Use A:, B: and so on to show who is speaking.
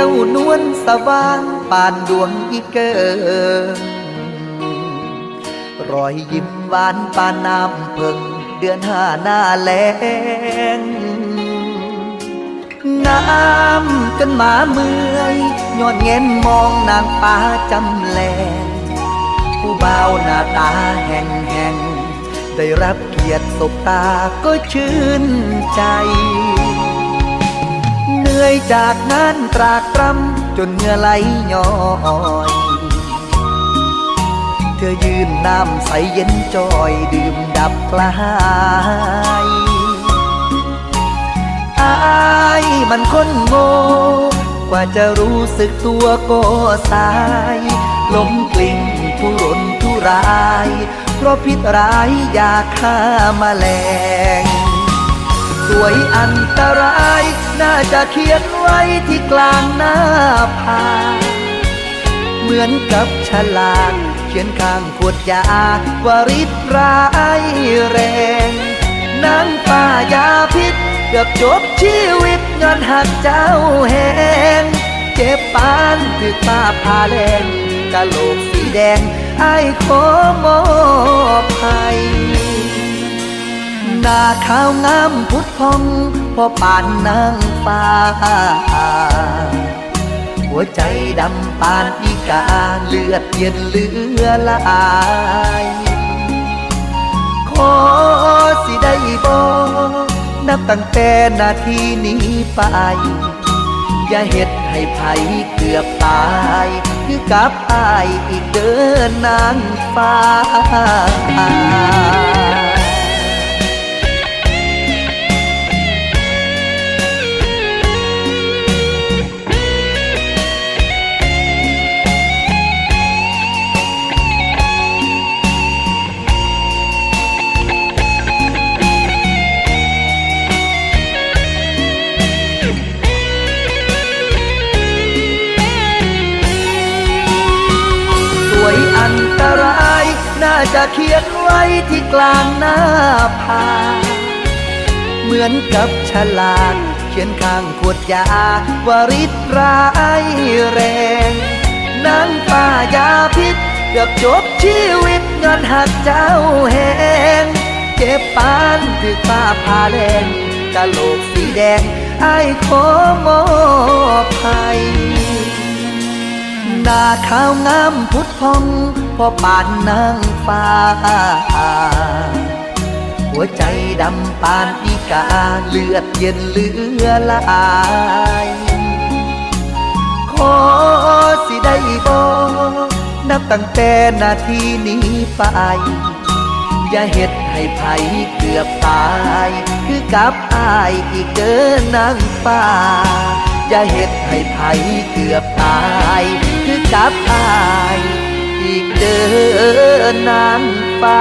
A: ้านวลสว่างปานดวงอีเกิงรอยยิ้มหวานปานน้ำเพิงเดือนห้าหน้าแลงน้ำจนหมาเมื่อยย้อนเง้นมองนางฟ้าจำแลงผู้บ่าวหน้าตาแห่งแห่งได้รับเกียรติสบตาก็ชื่นใจ เหนื่อยจากงานตรากตรำจนเหงื่อไหลย้อยเธอยืนน้ำใสเย็นจอยดื่มดับกลายอายมันคนโง่กว่าจะรู้สึกตัวก็สายล้มกลิ้งทุรนทุราย เพราะพิษร้ายยาฆ่ามาแมลง สวยอันตราย จะเขียนไว้ที่กลางหน้าผาเหมือนกับฉลากเขียนข้างขวดยาว่าริดร้ายแรงนางป้ายาพิษเกือบจบชีวิตย้อนหักเจ้าแหงเจ็บปานถึกป้าพาแรงกะโหลกสีแดงไอ้ขอมอบให้หน้าขาวงามพุทธพอง พอปานนางฟ้า หัวใจดำปานอีกาเลือดเย็นเลือลายขอสิได้บอกนับตั้งแต่นาทีนี้ไป อย่าเฮ็ดให้ไผเกือบตายคือกับอายอีกเดินนางฟ้า ตราย น่าจะเขียนไว้ที่กลางหน้าผาเหมือนกับฉลากเขียนข้างขวดยาวาริดร้ายแรงนางป้ายาพิษเกือบจบชีวิตย้อนหักเจ้าแหงเจ็บปานถึกป้าพาแรงกะโหลกสีแดงไอ้ขอมอบให้หน้าขาวงามพุทธพอง พอปานนางฟ้า หัวใจดำปานอีกาเลือดเย็นเลือลายขอสิได้บอกนับตั้งแต่นาทีนี้ไป อย่าเฮ็ดให้ไผเกือบตาย คือกับอายอีกเดินนางฟ้า อย่าเฮ็ดให้ไผเกือบตาย คือกับอาย ดินนางฟ้า